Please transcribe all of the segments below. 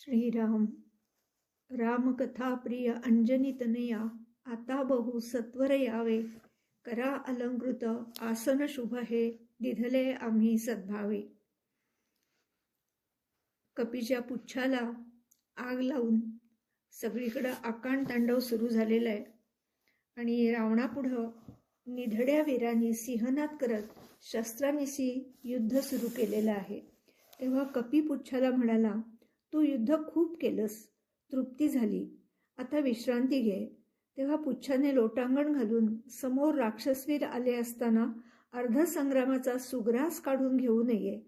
श्रीराम। रामकथा प्रिय अंजनी तनया आता बहु सत्वर यावे। करा अलंकृत आसन शुभ हे दिधले आम्ही सद्भावे। कपीच्या पुच्छाला आग लावून सगळीकडं आकांड तांडव सुरू झालेला आहे आणि रावणापुढं निधड्या वीरांनी सिंहनाद करत शस्त्रानिशी युद्ध सुरू केलेलं आहे. तेव्हा कपी पुच्छाला म्हणाला तू युद्ध खूप केलंस. तृप्ती झाली. आता विश्रांती घे. तेव्हा पुच्छाने लोटांगण घालून समोर राक्षसवीर आले असताना अर्धसंग्रामाचा सुग्रास काढून घेऊ नये.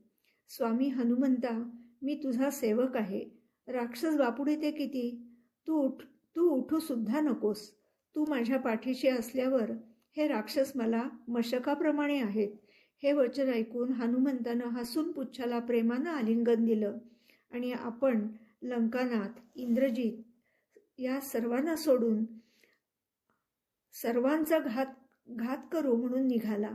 स्वामी हनुमंता मी तुझा सेवक आहे. राक्षस बापुडे ते किती? तू उठ तू उठू सुद्धा नकोस. तू माझ्या पाठीशी असल्यावर हे राक्षस मला मशकाप्रमाणे आहेत. हे वचन ऐकून हनुमंतानं हसून पुच्छाला प्रेमानं आलिंगन दिलं. आणि आपण लंकानाथ इंद्रजीत या सर्वांना सोडून सर्वांचा घात घात करू म्हणून निघाला.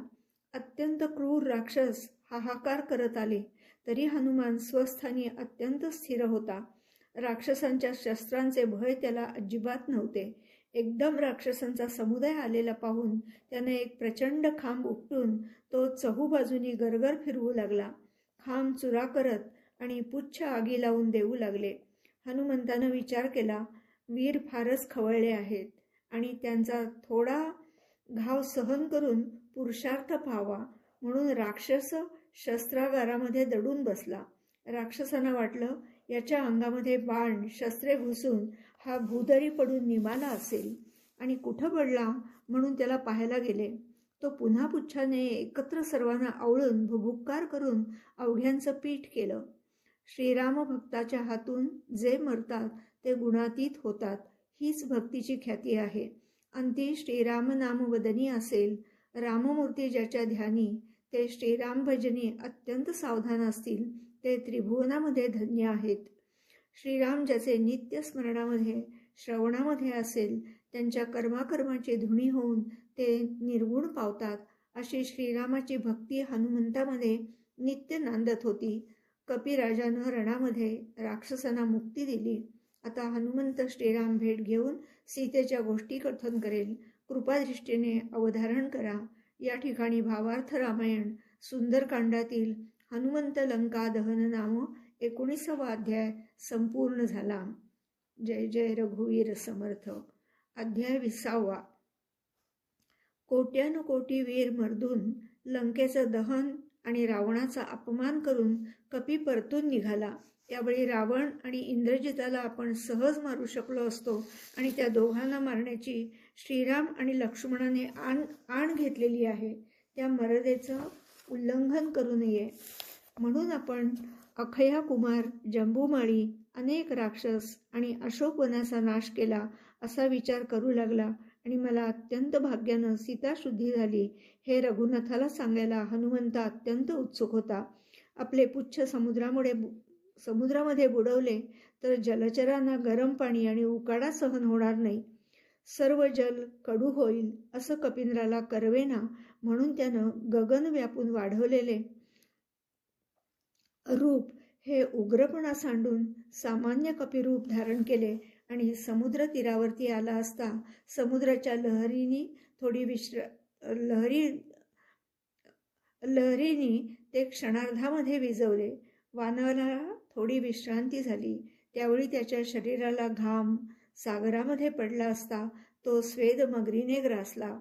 अत्यंत क्रूर राक्षस हाहाकार करत आले. तरी हनुमान स्वस्थानी अत्यंत स्थिर होता. राक्षसांच्या शस्त्रांचे भय त्याला अजिबात नव्हते. एकदम राक्षसांचा समुदाय आलेला पाहून त्याने एक प्रचंड खांब उपटून तो चहूबाजूनी गरगर फिरवू लागला. खांब चुरा करत आणि पुच्छ आगी लावून देऊ लागले. हनुमंतानं विचार केला वीर फारच खवळले आहेत आणि त्यांचा थोडा घाव सहन करून पुरुषार्थ पाहावा. म्हणून राक्षस शस्त्रागारामध्ये दडून बसला. राक्षसांना वाटलं याच्या अंगामध्ये बाण शस्त्रे घुसून हा भूदरी पडून निमाला असेल आणि कुठं पडला? म्हणून त्याला पाहायला गेले. तो पुन्हा पुच्छाने एकत्र सर्वांना आवळून भुभुक्कार करून अवघ्यांचं पीठ केलं. श्रीराम भक्ताच्या हातून जे मरतात ते गुणातीत होतात हीच भक्तीची ख्याती आहे. अंती श्रीराम नामवदनी असेल. राममूर्ती ज्याच्या ध्यानी ते श्रीराम भजनी अत्यंत सावधान असतील ते त्रिभुवनामध्ये धन्य आहेत. श्रीराम ज्याचे नित्य स्मरणामध्ये श्रवणामध्ये असेल त्यांच्या कर्माकर्माची धुणी होऊन ते निर्गुण पावतात अशी श्रीरामाची भक्ती हनुमंतामध्ये नित्य नांदत होती. कपिराजानं रणामध्ये राक्षसांना मुक्ती दिली. आता हनुमंत श्रीराम भेट घेऊन सीतेच्या गोष्टी कथन करेल. कृपादृष्टीने अवधारण करा. या ठिकाणी भावार्थ रामायण सुंदरकांडातील हनुमंत लंका दहन नाम एकोणीसावा अध्याय संपूर्ण झाला. जय जय रघुवीर समर्थ. अध्याय विसावा. कोट्यानुकोटी वीर मर्दून लंकेचं दहन आणि रावणाचा अपमान करून कपी परतून निघाला. त्यावेळी रावण आणि इंद्रजिताला आपण सहज मारू शकलो असतो आणि त्या दोघांना मारण्याची श्रीराम आणि लक्ष्मणाने आण आण घेतलेली आहे. त्या मर्यादेचं उल्लंघन करू नये. म्हणून आपण अखया कुमार जंबूमाळी अनेक राक्षस आणि अशोकवनाचा नाश केला असा विचार करू लागला. आणि मला अत्यंत भाग्यानं सीताशुद्धी झाली. हे रघुनाथाला सांगायला हनुमंत अत्यंत उत्सुक होता. आपले पुच्छ समुद्रामुळे समुद्रामध्ये बुडवले तर जलचरांना गरम पाणी आणि उकाडा सहन होणार नाही. सर्व जल कडू होईल असं कपिंद्राला करवेना म्हणून त्यानं गगन व्यापून वाढवलेले. रूप हे उग्रपणा सांडून सामान्य कपिरूप धारण केले. आणि समुद्र तीरावरती आला असता समुद्राच्या लहरीनी थोडी विश्र लहरी लहरीनी ते क्षणार्धामध्ये विजवले. वानराला थोडी विश्रांती झाली. त्यावेळी त्याच्या शरीराला घाम सागरामध्ये पडला असता तो स्वेद मगरीने ग्रासला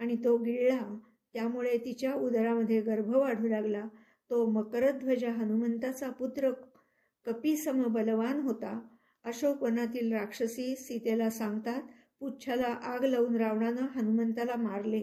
आणि तो गिळला. त्यामुळे तिच्या उदरामध्ये गर्भ वाढू लागला. तो मकरध्वज हनुमंताचा पुत्र कपीसम बलवान होता. अशोकवनातील राक्षसी सीतेला सांगतात पुच्छाला आग लावून रावणानं हनुमंताला मारले.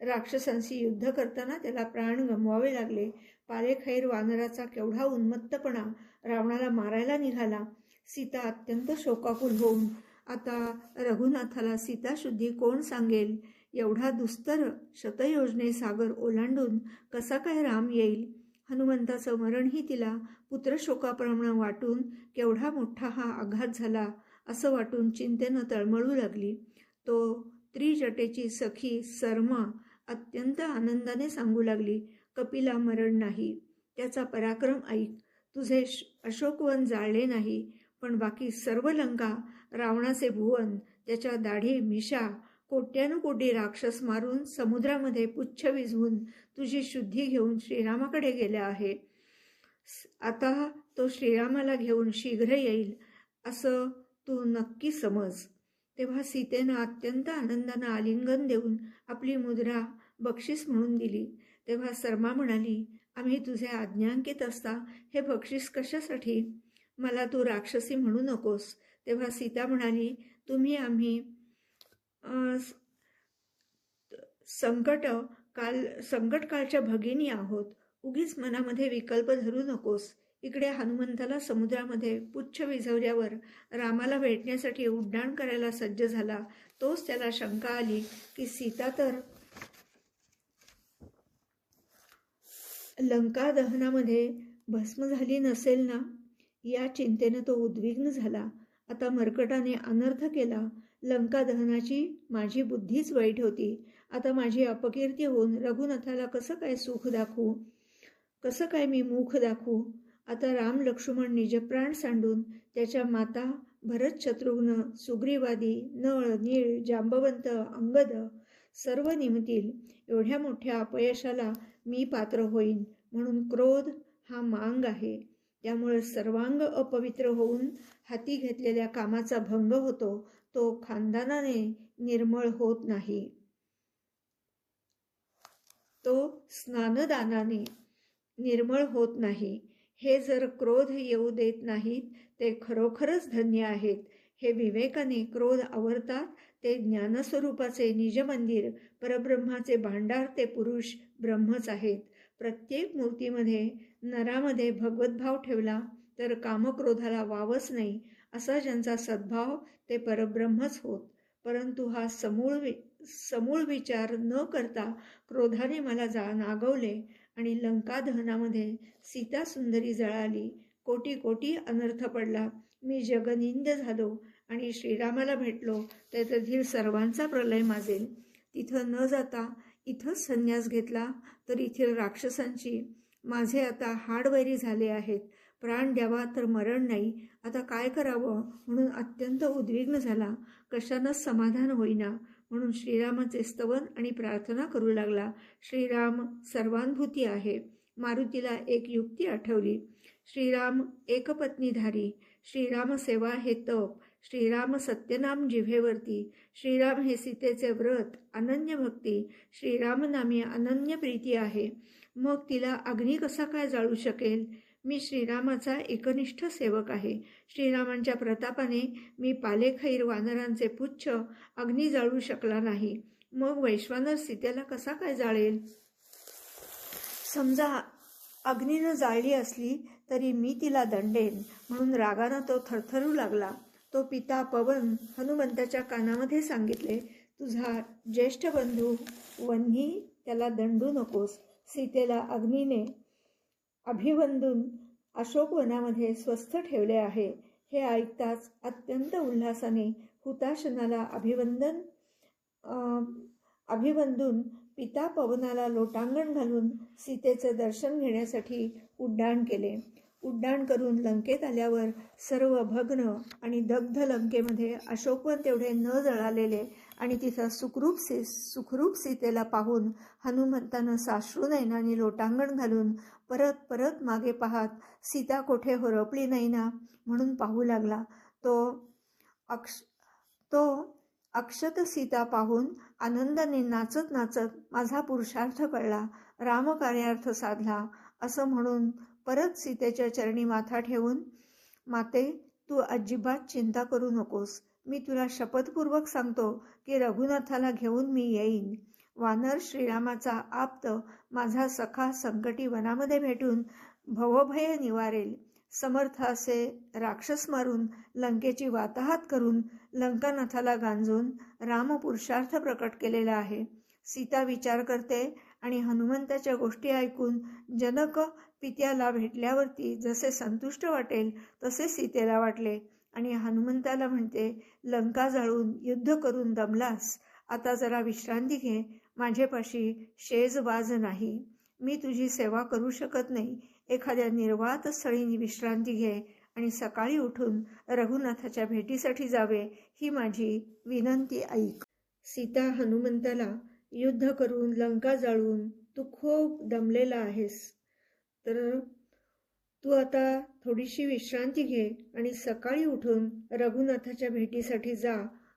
राक्षसांशी युद्ध करताना त्याला प्राण गमवावे लागले. पालेखैर वानराचा केवढा उन्मत्तपणा रावणाला मारायला निघाला. सीता अत्यंत शोकाकुल होऊन आता रघुनाथाला सीताशुद्धी कोण सांगेल? एवढा दुस्तर शतयोजने सागर ओलांडून कसा काय राम येईल? हनुमंताचं मरणही तिला पुत्रशोकाप्रमाणे वाटून केवढा मोठा हा आघात झाला असं वाटून चिंतेनं तळमळू लागली. तो त्रिजटेची सखी सरमा अत्यंत आनंदाने सांगू लागली कपिला मरण नाही त्याचा पराक्रम ऐक. तुझे अशोकवन जाळले नाही पण बाकी सर्व लंका रावणाचे भुवन त्याच्या दाढी मिशा कोट्यानुकोटी राक्षस मारून समुद्रामध्ये पुच्छ विझवून तुझी शुद्धी घेऊन श्रीरामाकडे गेल्या आहे. आता तो श्रीरामाला घेऊन शीघ्र येईल असं तू नक्की समज. तेव्हा सीतेनं अत्यंत आनंदानं आलिंगन देऊन आपली मुद्रा बक्षीस म्हणून दिली. तेव्हा शर्मा म्हणाली आम्ही तुझे आज्ञांकित असता हे बक्षीस कशासाठी? मला तू राक्षसी म्हणू नकोस. तेव्हा सीता म्हणाली तुम्ही आम्ही संकट काल संकटकाळच्या भगिनी आहोत. उगीच मनामध्ये विकल्प धरू नकोस. इकडे हनुमंताला समुद्रामध्ये पुच्छ विझवल्यावर रामाला भेटण्यासाठी उड्डाण करायला सज्ज झाला. तोच त्याला शंका आली की सीता तर लंका दहनामध्ये भस्म झाली नसेल ना? या चिंतेनं तो उद्विग्न झाला. आता मर्कटाने अनर्थ केला. लंका दहनाची माझी बुद्धीच वाईट होती. आता माझी अपकीर्ती होऊन रघुनाथाला कसं काय सुख दाखवू? कसं काय मी मुख दाखवू? आता राम लक्ष्मण निजप्राण सांडून त्याच्या माता भरत शत्रुघ्न सुग्रीवादी नळ नीळ जांबवंत अंगद सर्व निमतील. एवढ्या मोठ्या अपयशाला मी पात्र होईन म्हणून क्रोध हा मांग आहे. त्यामुळे सर्वांग अपवित्र होऊन हाती घेतलेल्या कामाचा भंग होतो. तो खानदानाने निर्मळ होत नाही. तो स्नानदानाने निर्मळ होत नाही. हे जर क्रोध येऊ देत नाहीत ते खरोखरच धन्य आहेत. हे विवेकाने क्रोध आवरतात ते ज्ञानस्वरूपाचे निजमंदिर परब्रह्माचे भांडार ते पुरुष ब्रह्मच आहेत. प्रत्येक मूर्तीमध्ये नरामध्ये भगवद्भाव ठेवला तर कामक्रोधाला वावच नाही असा ज्यांचा सद्भाव ते परब्रह्मच होत. परंतु हा समूळ वि समूळ विचार न करता क्रोधाने मला जा नागवले आणि लंका दहनामध्ये सीता सुंदरी जळाली. कोटी कोटी अनर्थ पडला. मी जगनिंद झालो आणि श्रीरामाला भेटलो. त्यातील सर्वांचा प्रलय माजेल. तिथं न जाता इथंच संन्यास घेतला तर इथील राक्षसांची. माझे आता हाडवैरी झाले आहेत. प्राण द्यावा तर मरण नाही. आता काय करावं? म्हणून अत्यंत उद्विग्न झाला. कशानंच समाधान होईना. म्हणून श्रीरामाचे स्तवन आणि प्रार्थना करू लागला. श्रीराम सर्वानुभूती आहे. मारुतीला एक युक्ती आठवली. श्रीराम एकपत्नीधारी. श्रीराम सेवा हे तप. श्रीराम सत्यनाम जिव्हेवरती श्रीराम हे सीतेचे व्रत. अनन्य भक्ती. श्रीराम नामी अनन्य प्रीती आहे. मग तिला अग्नी कसा काय जाळू शकेल? मी श्रीरामाचा एकनिष्ठ सेवक आहे. श्रीरामांच्या प्रतापाने मी पालेखैर वानरांचे पुच्छ अग्नी जाळू शकला नाही. मग वैश्वानर सीतेला कसा काय जाळेल? समजा अग्नीनं जाळली असली तरी मी तिला दंडेन म्हणून रागानं तो थरथरू लागला. तो पिता पवन हनुमंताच्या कानामध्ये सांगितले तुझा ज्येष्ठ बंधू वन्ही त्याला दंडू नकोस. सीतेला अग्नीने अभिवंदून अशोकवनामध्ये स्वस्थ ठेवले आहे. हे ऐकताच अत्यंत उल्हासाने हुताशनाला अभिवंदन अभिवंदून पिता पवनाला लोटांगण घालून सीतेचं दर्शन घेण्यासाठी उड्डाण केले. उड्डाण करून लंकेत आल्यावर सर्व भग्न आणि दग्ध लंकेमध्ये अशोकवर तेवढे न जळालेले आणि तिथं सुखरूप सी सुखरूप सीतेला पाहून हनुमंतानं साश्रू नयनाने लोटांगण घालून परत परत मागे पाहात सीता कोठे होरपली नाही ना म्हणून पाहू लागला. तो अक्ष तो अक्षत सीता पाहून आनंदाने नाचत नाचत माझा पुरुषार्थ कळला रामकार्यार्थ साधला असं म्हणून परत सीतेच्या चरणी माथा ठेवून माते तू अजिबात चिंता करू नकोस. मी तुला शपथपूर्वक सांगतो की रघुनाथाला घेऊन मी येईन. वानर श्रीरामाचा आप्त माझा सखा संकटी वनामध्ये भेटून भवभय निवारेल. समर्थ असे राक्षस मारून लंकेची वाताहात करून लंकानाथाला गांजून राम पुरुषार्थ प्रकट केलेला आहे. सीता विचार करते आणि हनुमंताच्या गोष्टी ऐकून जनक पित्याला भेटल्यावरती जसे संतुष्ट वाटेल तसे सीतेला वाटले. आणि हनुमंताला म्हणते लंका जाळून युद्ध करून दमलास. आता जरा विश्रांती घे. माझेपाशी शेज वाज नाही. मी तुझी सेवा करू शकत नाही. एखाद्या निर्वात स्थळी विश्रांती घे आणि सकाळी उठून रघुनाथाच्या भेटीसाठी जावे ही माझी विनंती ऐक. सीता हनुमंताला युद्ध करून लंका जाळून तू खूप दमलेला आहेस. तर तू आता थोडीशी विश्रांती घे आणि सकाळी उठून रघुनाथाच्या भेटीसाठी जा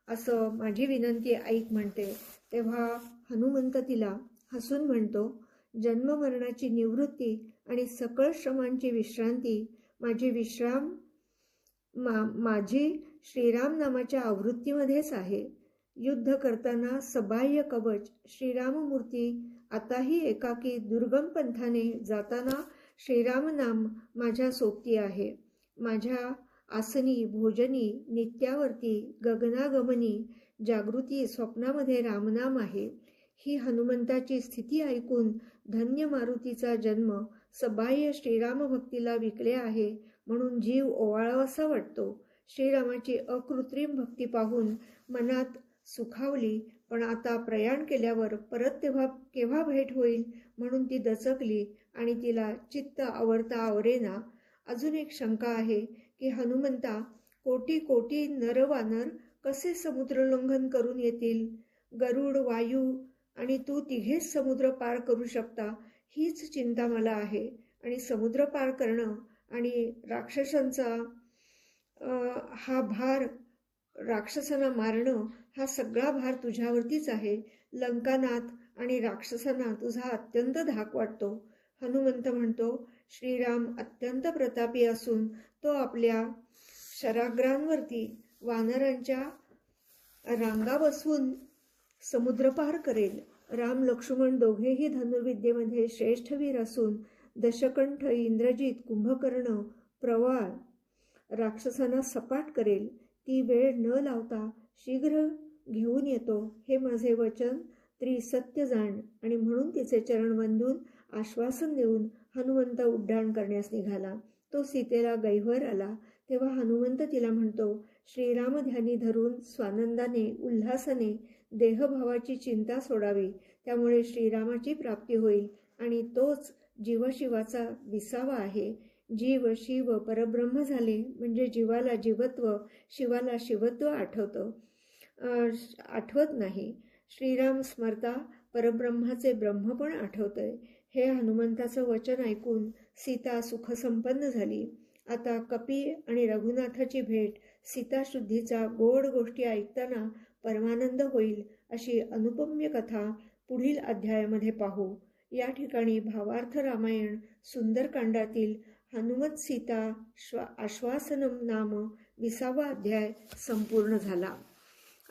असं माझी विनंती ऐक म्हणते. तेव्हा हनुमंत तिला हसून म्हणतो जन्ममरणाची निवृत्ती आणि सकळ श्रमांची विश्रांती माझी विश्राम मा माझी श्रीराम नामाच्या आवृत्तीमध्येच आहे. युद्ध करताना सबाह्य कवच श्रीराममूर्ती आताही एकाकी दुर्गम पंथाने जाताना श्रीराम नाम माझ्या सोबती आहे. माझ्या आसनी भोजनी नित्यावरती गगनागमनी जागृती स्वप्नामध्ये रामनाम आहे. ही हनुमंताची स्थिती ऐकून धन्य मारुतीचा जन्म सबाह्य श्रीराम भक्तीला विकले आहे म्हणून जीव ओवाळावासा वाटतो. श्रीरामाची अकृत्रिम भक्ती पाहून मनात सुखावली पण आता प्रयाण केल्यावर परत तेव्हा केव्हा भेट होईल म्हणून ती दचकली. आणि तिला चित्त आवरता आवरेना अजून एक शंका आहे की हनुमंता कोटी कोटी नरवानर कसे समुद्रलंघन करून येतील? गरुड वायू आणि तू तिघेच समुद्र पार करू शकता हीच चिंता मला आहे. आणि समुद्र पार करणं आणि राक्षसांचा हा भार राक्षसांना मारणं हा सगळा भार तुझ्यावरतीच आहे. लंकानाथ आणि राक्षसांना तुझा अत्यंत धाक वाटतो. हनुमंत म्हणतो श्रीराम अत्यंत प्रतापी असून तो आपल्या शराग्रांवरती वानरांच्या रांगा बसवून समुद्रपार करेल. राम लक्ष्मण दोघेही धनुर्विद्येमध्ये श्रेष्ठवीर असून दशकंठ इंद्रजित कुंभकर्ण प्रवाळ राक्षसांना सपाट करेल. ती वेळ न लावता शीघ्र घेऊन येतो. हे माझे वचन त्रिसत्य जाण आणि म्हणून तिचे चरण बंधून आश्वासन देऊन हनुमंत उड्डाण करण्यास निघाला. तो सीतेला गैवर आला. तेव्हा हनुमंत तिला म्हणतो श्रीराम ध्यानी धरून स्वानंदाने उल्हासाने देहभावाची चिंता सोडावी. त्यामुळे श्रीरामाची प्राप्ती होईल आणि तोच जीवशिवाचा विसावा आहे. जीव शिव परब्रह्म झाले म्हणजे जीवाला जीवत्व शिवाला शिवत्व आठवतं. आठवत नाही. श्रीराम स्मरता परब्रह्माचे ब्रह्म पण आठवतंय. हे हनुमंताचं वचन ऐकून सीता सुखसंपन्न झाली. आता कपी आणि रघुनाथाची भेट सीताशुद्धीचा गोड गोष्टी ऐकताना परमानंद होईल अशी अनुपम्य कथा पुढील अध्यायामध्ये पाहू. या ठिकाणी भावार्थ रामायण सुंदरकांडातील हनुमत सीता श्वा आश्वासनम नाम विसावा अध्याय संपूर्ण झाला.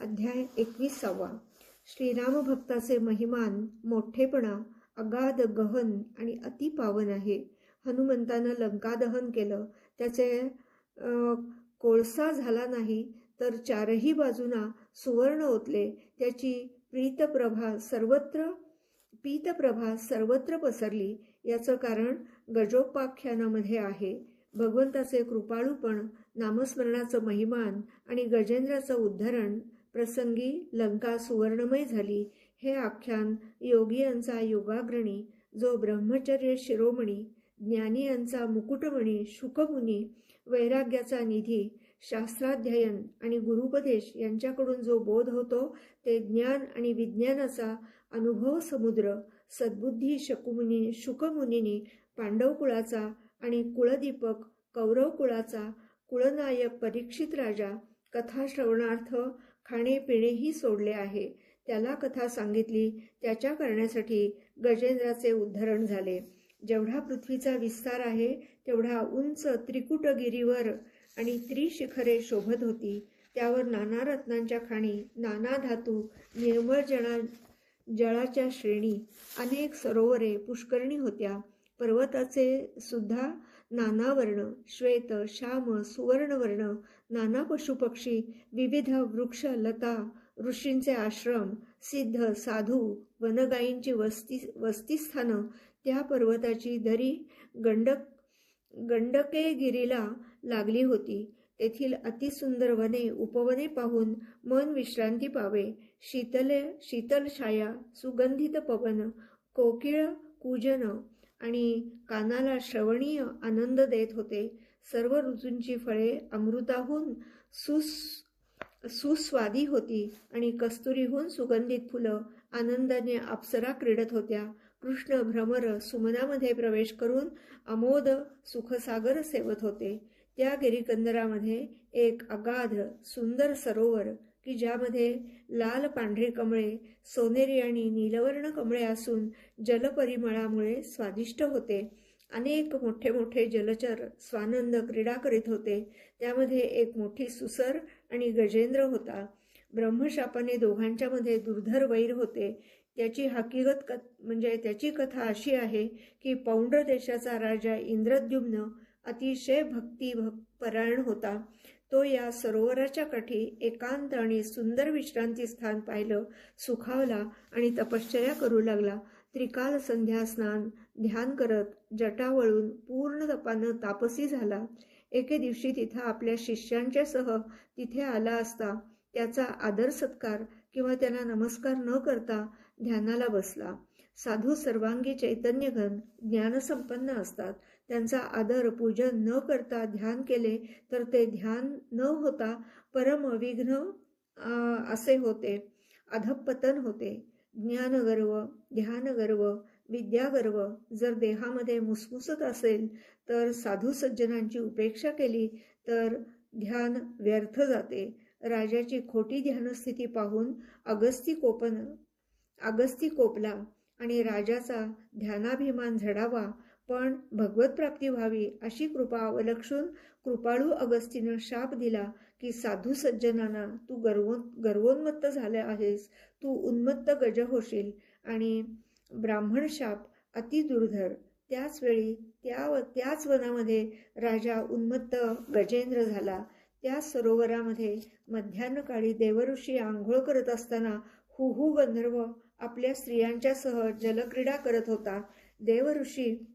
अध्याय एकविसावा. श्रीरामभक्ताचे महिमान मोठेपणा अगाध गहन आणि अतिपावन आहे. हनुमंतानं लंकादहन केलं. त्याचे कोळसा झाला नाही तर चारही बाजूना सुवर्ण ओतले. त्याची प्रीतप्रभा सर्वत्र पीतप्रभा सर्वत्र पसरली. याचं कारण गजोपाख्यानामध्ये आहे. भगवंताचे कृपाळूपण नामस्मरणाचं महिमान आणि गजेंद्राचं उद्धरण प्रसंगी लंका सुवर्णमय झाली. हे आख्यान योगियांचा योगाग्रणी जो ब्रह्मचर्य शिरोमणी ज्ञानी यांचा मुकुटमणी शुकमुनी वैराग्याचा निधी शास्त्राध्ययन आणि गुरुपदेश यांच्याकडून जो बोध होतो ते ज्ञान आणि विज्ञानाचा अनुभव समुद्र सद्बुद्धी शकुमुनी शुकमुनीनी पांडव कुळाचा आणि कुळदीपक कौरव कुळाचा कुळनायक परीक्षित राजा कथा श्रवणार्थ खाणेपिणेही सोडले आहे. त्याला कथा सांगितली. त्याच्या करण्यासाठी गजेंद्राचे उद्धरण झाले. जेवढा पृथ्वीचा विस्तार आहे तेवढा उंच त्रिकुटगिरीवर आणि त्रिशिखरे शोभत होती. त्यावर नाना रत्नांच्या खाणी नाना धातू निर्मळ जळा जळाच्या श्रेणी अनेक सरोवरे पुष्करणी होत्या. पर्वताचे सुद्धा नाना वर्ण श्वेत श्याम सुवर्णवर्ण नाना पशुपक्षी विविध वृक्ष लता ऋषींचे आश्रम सिद्ध साधू वनगायींची वस्ती वस्तीस्थानं त्या पर्वताची दरी गंडक गंडकेगिरीला लागली होती. तेथील अतिसुंदर वने उपवने पाहून मन विश्रांती पावे. शीतले शीतल छाया सुगंधित पवन कोकिळ कुजन आणि कानाला श्रवणीय आनंद देत होते. सर्व ऋतूंची फळे अमृताहून सुस सुस्वादी होती आणि कस्तुरीहून सुगंधित फुलं आनंदाने अप्सरा क्रीडत होत्या. कृष्ण भ्रमर सुमनामध्ये प्रवेश करून अमोद सुखसागर सेवत होते. त्या गिरीकंदरामध्ये एक अगाध सुंदर सरोवर की ज्यामध्ये लाल पांढरी कमळे सोनेरी आणि नीलवर्ण कमळे असून जलपरिमळामुळे स्वादिष्ट होते. अनेक मोठे मोठे जलचर स्वानंद क्रीडा करीत होते. त्यामध्ये एक मोठी सुसर आणि गजेंद्र होता. ब्रह्मशापाने दोघांच्यामध्ये दुर्धर वैर होते. त्याची हकीकत क म्हणजे त्याची कथा अशी आहे की पौंड्र देशाचा राजा इंद्रद्युम्न अतिशय भक्ती भक परायण होता. तो या सरोवराच्या काठी एकांत आणि सुंदर विश्रांती स्थान पाहिलं सुखावला आणि तपश्चर्या करू लागला. त्रिकाल संध्या स्नान ध्यान करत जटा वळून पूर्ण तपानं तापसी झाला. एके दिवशी तिथं आपल्या शिष्यांच्या सह तिथे आला असता त्याचा आदर सत्कार किंवा त्यांना नमस्कार न करता ध्यानाला बसला. साधू सर्वांगी चैतन्यघन ज्ञानसंपन्न असतात. त्यांचा आदर पूजन न करता ध्यान केले तर ते ध्यान न होता परम विघ्न असे होते. अधपतन होते. ज्ञानगर्व ध्यानगर्व विद्यागर्व जर देहामध्ये मुसमुसत असेल तर साधू सज्जनांची उपेक्षा केली तर ध्यान व्यर्थ जाते. राजाची खोटी ध्यानस्थिती पाहून अगस्ती कोपन अगस्ती कोपला आणि राजाचा ध्यानाभिमान झडावा पण भगवत प्राप्ती व्हावी अशी कृपा अवलक्षून कृपाळू अगस्तीनं शाप दिला की साधू सज्जनांना तू गर्वो गर्वोन्मत्त झाले आहेस तू उन्मत्त गज होशील आणि ब्राह्मणशाप अतिदुर्धर अति दुर्धर. त्याच त्या त्याच वनामध्ये राजा उन्मत्त गजेंद्र झाला. त्या सरोवरामध्ये मध्यान्हकाळी देवऋषी आंघोळ करत असताना हुहू गंधर्व आपल्या स्त्रियांच्यासह जलक्रीडा करत होता. देवऋषी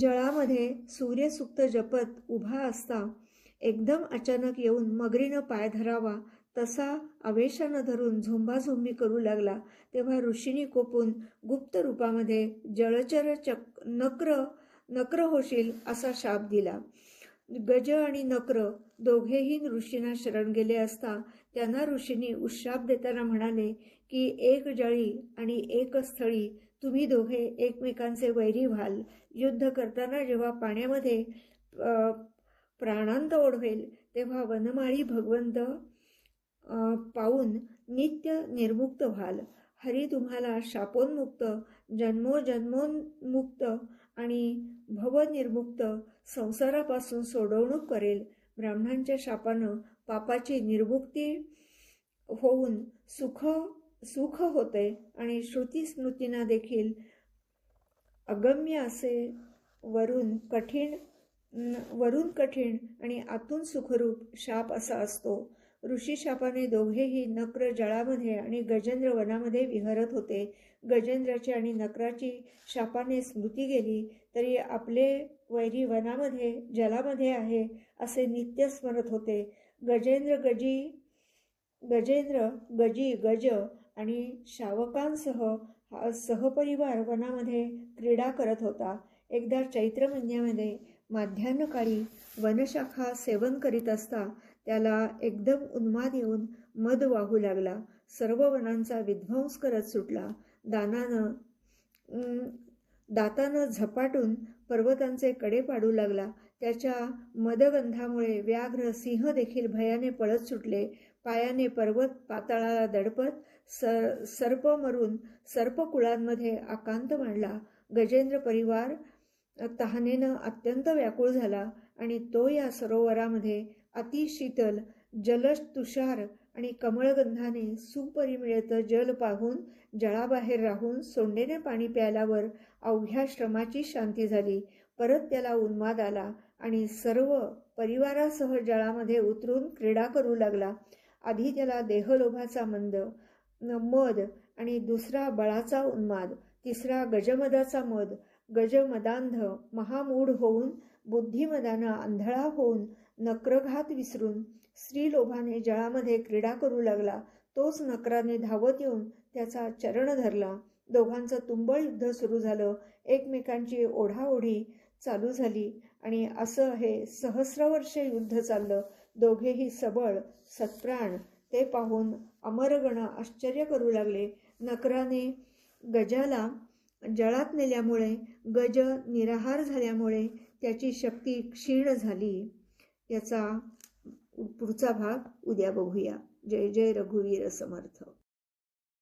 जळामध्ये सूर्यसुक्त जपत उभा असता. एकदम अचानक येऊन मगरीनं पाय धरावा. तसा आवेशानं धरून झोंबाझोंबी करू लागला तेव्हा ऋषीनी कोपून गुप्त रूपामध्ये जळचर चक नक्र नक्र होशील असा शाप दिला. गज आणि नक्र दोघेही ऋषींना शरण गेले असता त्यांना ऋषींनी उशाप देताना म्हणाले की एक जळी आणि एक स्थळी तुम्ही दोघे एकमेकांचे वैरी व्हाल. युद्ध करताना जेव्हा पाण्यामध्ये प्राणांत ओढवेल तेव्हा वनमाळी भगवंत पाहून नित्य निर्मुक्त व्हाल. हरी तुम्हाला शापोन्मुक्त जन्मोजन्मोन्मुक्त आणि भवनिर्मुक्त संसारापासून सोडवणूक करेल. ब्राह्मणांच्या शापानं पापाची निर्मुक्ती होऊन सुख सुख होते आणि श्रुती स्मृतींना देखील अगम्य असे वरून कठीण वरून कठीण आणि आतून सुखरूप शाप असा असतो. ऋषी शापाने दोघेही नक्र जळामध्ये आणि गजेंद्र वनामध्ये विहरत होते. गजेंद्राची आणि नक्राची शापाने स्मृती गेली तरी आपले वैरी वनामध्ये जलामध्ये आहे असे नित्य स्मरत होते. गजेंद्र गजी गजेंद्र गजी गज आणि शावकांसह सहपरिवार वनामध्ये क्रीडा करत होता. एकदा चैत्र महिन्यामध्ये माध्यान्हकाळी वनशाखा सेवन करीत असता त्याला एकदम उन्माद येऊन मद वाहू लागला. सर्व वनांचा विध्वंस करत सुटला. दानानं दातानं झपाटून पर्वतांचे कडे पाडू लागला. त्याच्या मदगंधामुळे व्याघ्र सिंह देखील भयाने पळत सुटले. पायाने पर्वत पाताळाला दडपत सर सर्प मरून सर्पकुळांमध्ये आकांत मांडला. गजेंद्र परिवार तहानेनं अत्यंत व्याकुळ झाला आणि तो या सरोवरामध्ये अतिशीतल जलश तुषार आणि कमळगंधाने सुपरिमिळत जल पाहून जळाबाहेर राहून सोंडेने पाणी प्यायल्यावर अवघ्या श्रमाची शांती झाली. परत त्याला उन्माद आला आणि सर्व परिवारासह जळामध्ये उतरून क्रीडा करू लागला. आधी त्याला देहलोभाचा मंद मद आणि दुसरा बळाचा उन्माद तिसरा गजमदाचा मद गजमदांध महामूढ होऊन बुद्धिमदानं आंधळा होऊन नक्रघात विसरून स्त्रीलोभाने जळामध्ये क्रीडा करू लागला. तोच नकराने धावत येऊन त्याचा चरण धरला. दोघांचं तुंबळ युद्ध सुरू झालं. एकमेकांची ओढाओढी चालू झाली आणि असं हे सहस्रवर्ष युद्ध चाललं. दोघेही सबळ सत्प्राण ते पाहून अमरगण आश्चर्य करू लागले. नकराने गजाला जळात नेल्यामुळे गज निराहार झाल्यामुळे त्याची शक्ती क्षीण झाली याचा पुढचा भाग उद्या बघूया. जय जय रघुवीर समर्थ.